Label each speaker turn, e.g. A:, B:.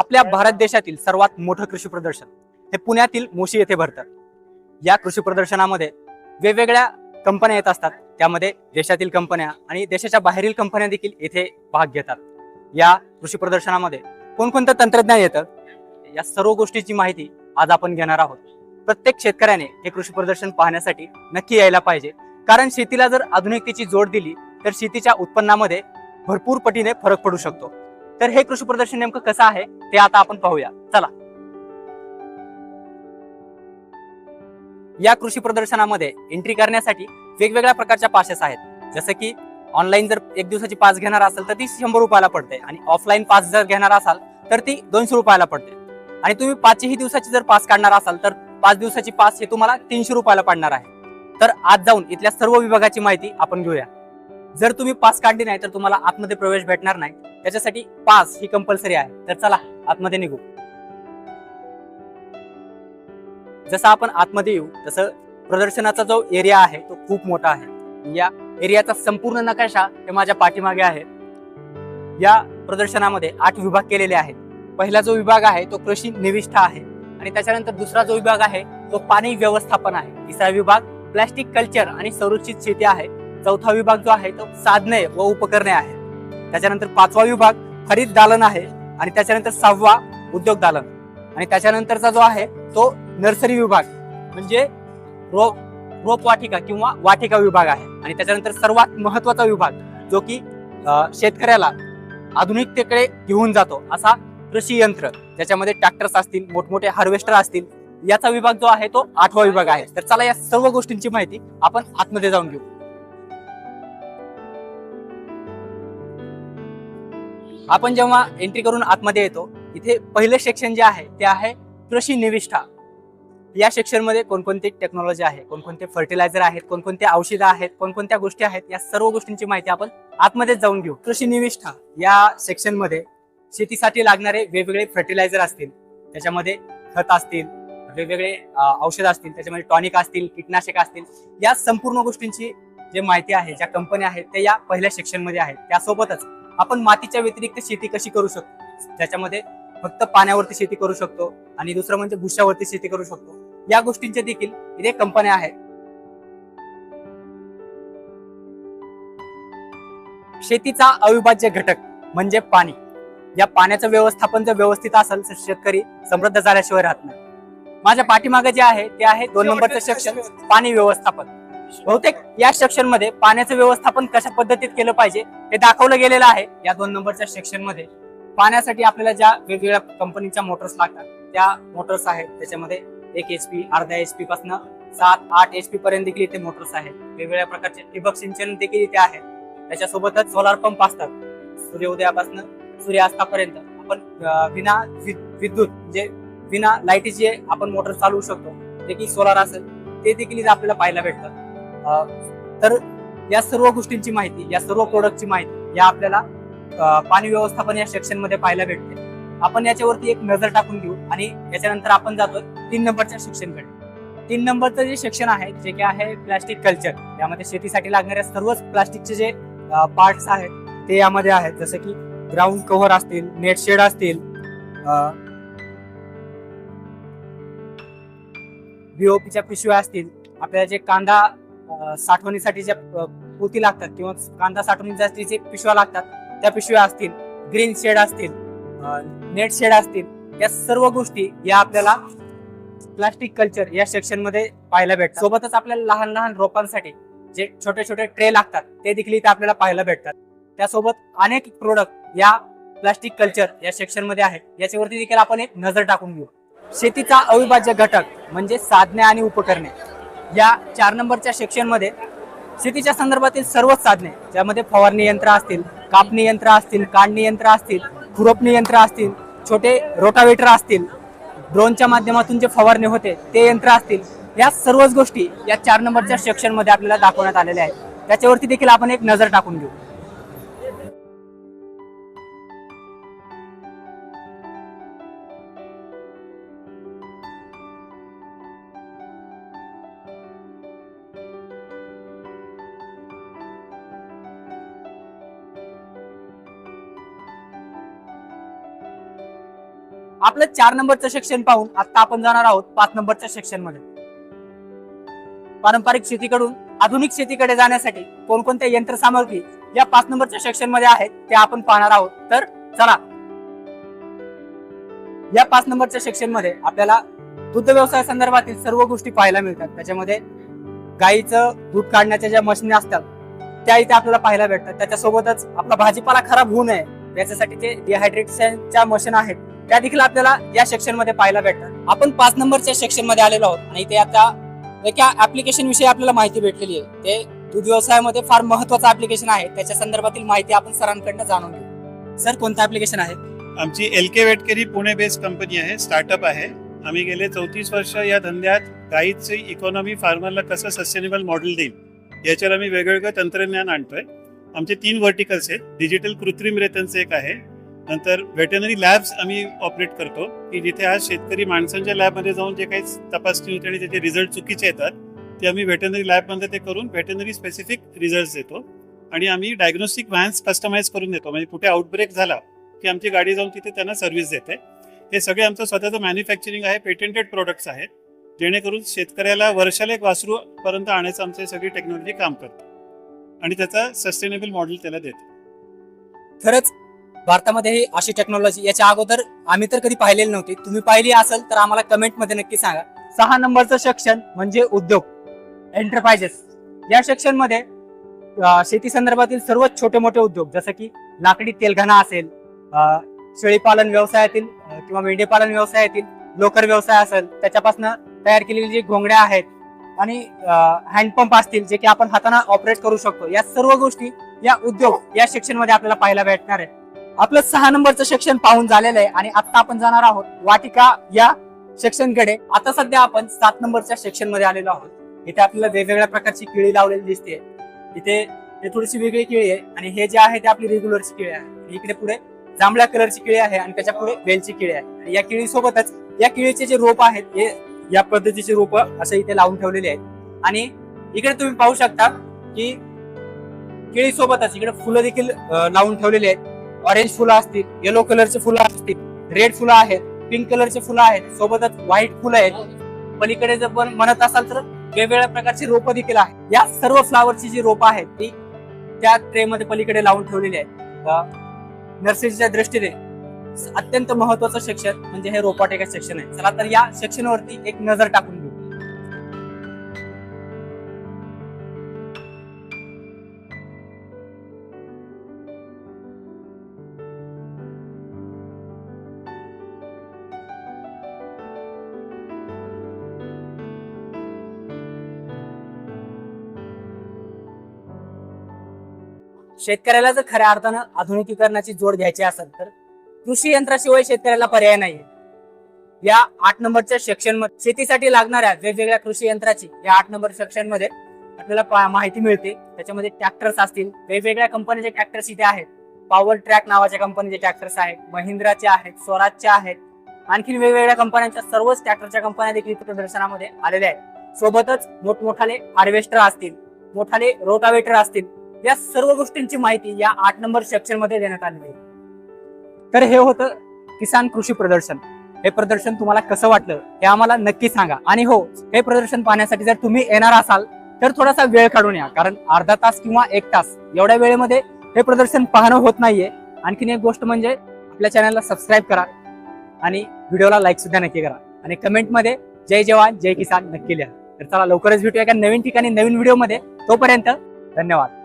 A: आपल्या भारत देशातील सर्वात मोठं कृषी प्रदर्शन हे पुण्यातील मोशी येथे भरतं. या कृषी प्रदर्शनामध्ये वेगवेगळ्या कंपन्या येत असतात. त्यामध्ये देशातील कंपन्या आणि देशाच्या बाहेरील कंपन्या देखील येथे भाग घेतात. या कृषी प्रदर्शनामध्ये कोणकोणतं तंत्रज्ञान येतं? या सर्व गोष्टीची माहिती आज आपण घेणार आहोत. प्रत्येक शेतकऱ्याने हे कृषी प्रदर्शन पाहण्यासाठी नक्की यायला पाहिजे. कारण शेतीला जर आधुनिकतेची जोड दिली तर शेतीच्या उत्पन्नामध्ये भरपूर पटीने फरक पडू शकतो. तर हे कृषी प्रदर्शन नेमकं कसं आहे ते आता आपण पाहूया. चला. या कृषी प्रदर्शनामध्ये एंट्री करण्यासाठी वेगवेगळ्या प्रकारच्या पासेस आहेत. जसं की ऑनलाईन जर एक दिवसाची पास घेणार असाल तर ती शंभर रुपयाला पडते आणि ऑफलाईन पास जर घेणार असाल तर ती दोनशे रुपयाला पडते. आणि तुम्ही पाचही दिवसाची जर पास काढणार असाल तर पाच दिवसाची पास हे तुम्हाला तीनशे रुपयाला पडणार आहे. तर आज जाऊन इथल्या सर्व विभागाची माहिती आपण घेऊया. जर तुम्ही पास काढली नाही तर तुम्हाला आतमध्ये प्रवेश भेटणार नाही. त्याच्यासाठी पास ही कंपल्सरी आहे. तर चला आतमध्ये निघू. जसं आपण आतमध्ये येऊ तसं प्रदर्शनाचा जो एरिया आहे तो खूप मोठा आहे. या एरियाचा संपूर्ण नकाशा हे माझ्या पाठीमागे आहे. या प्रदर्शनामध्ये आठ विभाग केलेले आहेत. पहिला जो विभाग आहे तो कृषी निविष्ठा आहे. आणि त्याच्यानंतर दुसरा जो विभाग आहे तो पाणी व्यवस्थापन आहे. तिसरा विभाग प्लॅस्टिक कल्चर आणि संरक्षित शेती आहे. चौथा विभाग जो आहे तो साधने व उपकरणे आहे त्याच्यानंतर पाचवा विभाग हरित दालन आहे आणि त्याच्यानंतर सहावा उद्योग दालन. आणि त्याच्यानंतरचा जो आहे तो नर्सरी विभाग म्हणजे रोप रोप वाटिका किंवा वाटिका विभाग आहे. आणि त्याच्यानंतर सर्वात महत्त्वाचा विभाग जो की शेतकऱ्याला आधुनिकतेकडे घेऊन जातो असा कृषी यंत्र ज्याच्यामध्ये ट्रॅक्टर्स असतील मोठमोठे हार्वेस्टर असतील याचा विभाग जो आहे तो आठवा विभाग आहे. तर चला या सर्व गोष्टींची माहिती आपण आतमध्ये जाऊन घेऊ. आपण जेव्हा एंट्री करून आतमध्ये येतो इथे पहिले सेक्शन जे आहे ते आहे कृषी निविष्ठा. या सेक्शनमध्ये कोणकोणती टेक्नॉलॉजी आहे कोणकोणते फर्टिलायझर आहेत कोणकोणते औषधं आहेत कोणकोणत्या गोष्टी आहेत या सर्व गोष्टींची माहिती आपण आतमध्येच जाऊन घेऊ. कृषी निविष्ठा. या सेक्शनमध्ये शेतीसाठी लागणारे वेगवेगळे फर्टिलायझर असतील त्याच्यामध्ये खत असतील वेगवेगळे औषधं असतील त्याच्यामध्ये टॉनिक असतील कीटनाशक असतील या संपूर्ण गोष्टींची जे माहिती आहे ज्या कंपन्या आहेत त्या या पहिल्या सेक्शनमध्ये आहेत. त्यासोबतच आपण मातीच्या व्यतिरिक्त शेती कशी करू शकतो? त्याच्यामध्ये फक्त पाण्यावरती शेती करू शकतो आणि दुसरं म्हणजे भुशावरती शेती करू शकतो. या गोष्टींच्या देखील इथे कंपन्या आहेत. शेतीचा अविभाज्य घटक म्हणजे पाणी. या पाण्याचं व्यवस्थापन जर व्यवस्थित असेल तर शेतकरी समृद्ध झाल्याशिवाय राहत नाही. माझ्या पाठीमागे जे आहे ते आहे दोन नंबरचं सेक्शन पाणी व्यवस्थापन. बहुतेक या सेक्शनमध्ये पाण्याचं व्यवस्थापन कशा पद्धतीत केलं पाहिजे हे दाखवलं गेलेलं आहे या दोन नंबरच्या सेक्शनमध्ये पाण्यासाठी आपल्याला ज्या वेगवेगळ्या कंपनीच्या मोटर्स लागतात त्या मोटर्स आहेत. त्याच्यामध्ये एक एच पी अर्धा एच पी पासून सात आठ एच पी पर्यंत देखील इथे मोटर्स आहेत. वेगवेगळ्या प्रकारचे ठिबक सिंचन देखील इथे आहे. त्याच्यासोबतच सोलार पंप असतात. सूर्योदयापासून सूर्यास्तापर्यंत आपण विना विद्युत म्हणजे विना लाईटीचे आपण मोटर चालवू शकतो. जे की सोलार असेल ते देखील इथे आपल्याला पाहायला भेटतं तर या सर्व गोष्टींची माहिती या सर्व प्रोडक्टची माहिती या आपल्याला पाणी व्यवस्थापन या सेक्शनमध्ये पाहायला भेटते. आपण याच्यावरती एक नजर टाकून घेऊ आणि याच्यानंतर आपण जातो तीन नंबरच्या सेक्शनकडे तीन नंबरचं जे सेक्शन आहे जे की आहे प्लास्टिक कल्चर यामध्ये शेतीसाठी लागणाऱ्या सर्वच प्लास्टिकचे जे पार्ट्स आहेत ते यामध्ये आहेत. जसं की ग्राउंड कव्हर असतील नेट शेड असतील बीओपीच्या पिशव्या असतील आपल्याला जे कांदा साठवणीसाठी ज्या पोती लागतात किंवा कांदा साठवणीसाठी जे पिशव्या लागतात त्या पिशव्या असतील ग्रीन शेड असतील नेट शेड असतील या सर्व गोष्टी या आपल्याला प्लास्टिक कल्चर या सेक्शनमध्ये पाहायला भेटतात. सोबतच आपल्याला लहान लहान रोपांसाठी जे छोटे छोटे ट्रे लागतात ते देखील इथे आपल्याला पाहायला भेटतात. त्यासोबत अनेक प्रोडक्ट या प्लास्टिक कल्चर या सेक्शनमध्ये आहेत. याच्यावरती देखील आपण एक नजर टाकून घेऊ. शेतीचा अविभाज्य घटक म्हणजे साधने आणि उपकरणे. या चार नंबरच्या सेक्शनमध्ये शेतीच्या संदर्भातील सर्वच साधने ज्यामध्ये फवारणी यंत्र असतील कापणी यंत्र असतील काढणी यंत्र असतील खुरपणी यंत्र असतील छोटे रोटावेटर असतील ड्रोनच्या माध्यमातून जे फवारणी होते ते यंत्र असतील या सर्वच गोष्टी या चार नंबरच्या सेक्शनमध्ये आपल्याला दाखवण्यात आलेल्या आहेत. त्याच्यावरती देखील आपण एक नजर टाकून घेऊ. आपलं चार नंबरचं सेक्शन पाहून आता आपण जाणार आहोत पाच नंबरच्या सेक्शनमध्ये. पारंपरिक शेतीकडून आधुनिक शेतीकडे जाण्यासाठी कोणकोणत्या यंत्रसामग्री या पाच नंबरच्या सेक्शनमध्ये आहेत ते आपण पाहणार आहोत. तर चला. या पाच नंबरच्या सेक्शनमध्ये आपल्याला दुग्ध व्यवसाय संदर्भातील सर्व गोष्टी पाहायला मिळतात. त्याच्यामध्ये गाईचं दूध काढण्याच्या ज्या मशीन असतात त्या इथे आपल्याला पाहायला भेटतात. त्याच्यासोबतच आपला भाजीपाला खराब होऊ नये याच्यासाठी जे डिहायड्रेशनच्या मशीन आहेत त्या देखील आपल्याला या सेक्शनमध्ये पाहायला भेटतात. आपण पाच नंबरच्या सेक्शनमध्ये आलेलो आहोत आणि ते आता एका ऍप्लिकेशन विषयी आपल्याला माहिती भेटलेली आहे. ते दूध व्यवसायामध्ये फार महत्वाचं ऍप्लिकेशन आहे. त्याच्या संदर्भातील माहिती आपण सरांकडनं जाणून घेऊ. सर कोणतं ऍप्लिकेशन आहे?
B: आमची L K Vetkari Pune based company आहे. स्टार्टअप आहे. आम्ही गेले चौतीस वर्ष या धंद्यात गाईची इकॉनॉमी फार्मरला कसं सस्टेनेबल मॉडेल देईल याच्यावर आम्ही वेगवेगळं तंत्रज्ञान आणतोय. आमचे तीन व्हर्टिकल्स आहेत. डिजिटल कृत्रिम रेतनचं एक आहे. नंतर व्हेटनरी लॅब्स आम्ही ऑपरेट करतो की जिथे आज शेतकरी माणसांच्या लॅबमध्ये जाऊन जे काही तपासणी होते आणि त्याचे रिझल्ट चुकीचे येतात ते आम्ही व्हेटनरी लॅबमध्ये ते करून व्हेटनरी स्पेसिफिक रिझल्ट देतो. आणि आम्ही डायग्नोस्टिक व्हॅन्स कस्टमाइज करून देतो. म्हणजे कुठे आउटब्रेक झाला की आमची गाडी जाऊन तिथे त्यांना सर्व्हिस देते. हे सगळे आमचं स्वतःचं मॅन्युफॅक्चरिंग आहे पेटेंटेड प्रोडक्ट्स आहेत जेणेकरून शेतकऱ्याला वर्षाला एक वासरू पर्यंत आणायचं आमचं हे सगळी टेक्नॉलॉजी काम करते. आणि त्याचा सस्टेनेबल मॉडेल त्याला देते.
A: खरंच भारतामध्ये ही अशी टेक्नॉलॉजी याच्या अगोदर आम्ही तर कधी पाहिलेली नव्हती. तुम्ही पाहिली असेल तर आम्हाला कमेंटमध्ये नक्की सांगा. सहा नंबरचं सेक्शन म्हणजे उद्योग एंटरप्राइजेस या सेक्शनमध्ये शेती संदर्भातील सर्व छोटे मोठे उद्योग जसं की लाकडी तेलघाणा असेल शेळीपालन व्यवसायातील किंवा मेंढीपालन व्यवसायातील लोकर व्यवसाय असेल त्याच्यापासून तयार केलेली जी घोंगड्या आहेत आणि हँडपंप असतील जे की आपण हाताने ऑपरेट करू शकतो. या सर्व गोष्टी या उद्योग या सेक्शनमध्ये आपल्याला पाहायला भेटणार आहे आपलं सहा नंबरचं सेक्शन पाहून झालेलं आहे आणि आता आपण जाणार आहोत वाटिका या सेक्शनकडे. आता सध्या आपण सात नंबरच्या सेक्शनमध्ये आलेलो आहोत. इथे आपल्याला वेगवेगळ्या प्रकारची केळी लावलेली दिसते. इथे हे थोडीशी वेगळी केळी आहे आणि हे जे आहे ते आपली रेग्युलरची केळी आहे. इकडे पुढे जांभळ्या कलरची केळी आहे आणि त्याच्या पुढे वेलची केळी आहे. आणि या केळी सोबतच या केळीचे जे रोप आहेत हे या पद्धतीचे रोप असे इथे लावून ठेवलेले आहेत. आणि इकडे तुम्ही पाहू शकता की केळी सोबतच इकडे फुलं देखील लावून ठेवलेली आहेत. ऑरेंज फुलं असतील येलो कलरचे फुलं असतील रेड फुलं आहेत पिंक कलरचे फुलं आहेत सोबतच व्हाईट फुलं आहेत. पलीकडे जर पण म्हणत असाल तर वेगवेगळ्या प्रकारची रोपं देखील आहेत. या सर्व फ्लावरची जी रोपं आहेत ती त्या ट्रे मध्ये पलीकडे लावून ठेवलेली आहेत. नर्सरीच्या दृष्टीने अत्यंत महत्वाचं सेक्शन म्हणजे हे रोपाटेका सेक्शन आहे. चला तर या सेक्शनवरती एक नजर टाकून घेऊ. शेतकऱ्याला जर खऱ्या अर्थानं आधुनिकीकरणाची जोड घ्यायची असेल तर कृषी यंत्राशिवाय शेतकऱ्याला पर्याय नाहीये या आठ नंबरच्या सेक्शनमध्ये शेतीसाठी लागणाऱ्या वेगवेगळ्या कृषी यंत्राची या आठ नंबर सेक्शनमध्ये आपल्याला पा- माहिती मिळते. त्याच्यामध्ये ट्रॅक्टर्स असतील वेगवेगळ्या कंपनीचे ट्रॅक्टर्स इथे आहेत. पॉवर ट्रॅक नावाच्या कंपनीचे ट्रॅक्टर्स आहेत. महिंद्राचे आहेत स्वराजचे आहेत. आणखी वेगवेगळ्या कंपन्यांच्या सर्वच ट्रॅक्टरच्या कंपन्या देखील प्रदर्शनामध्ये आलेल्या आहेत. सोबतच मोठमोठाले हार्वेस्टर असतील मोठाले रोटावेटर असतील या सर्व गोष्टींची माहिती या आठ नंबर सेक्शनमध्ये देण्यात आलेली आहे. तर हे होतं किसान कृषी प्रदर्शन. हे प्रदर्शन तुम्हाला कसं वाटलं हे आम्हाला नक्की सांगा. आणि हो हे प्रदर्शन पाहण्यासाठी जर तुम्ही येणार असाल तर थोडासा वेळ काढून या. कारण अर्धा तास किंवा एक तास एवढ्या वेळेमध्ये हे प्रदर्शन पाहणं होत नाहीये. आणखीन एक गोष्ट म्हणजे आपल्या चॅनलला सबस्क्राईब करा आणि व्हिडिओला लाईक सुद्धा नक्की करा. आणि कमेंटमध्ये जय जवान जय किसान नक्की लिहा. तर चला लवकरच भेटूया एका नवीन ठिकाणी नवीन व्हिडिओमध्ये तोपर्यंत धन्यवाद.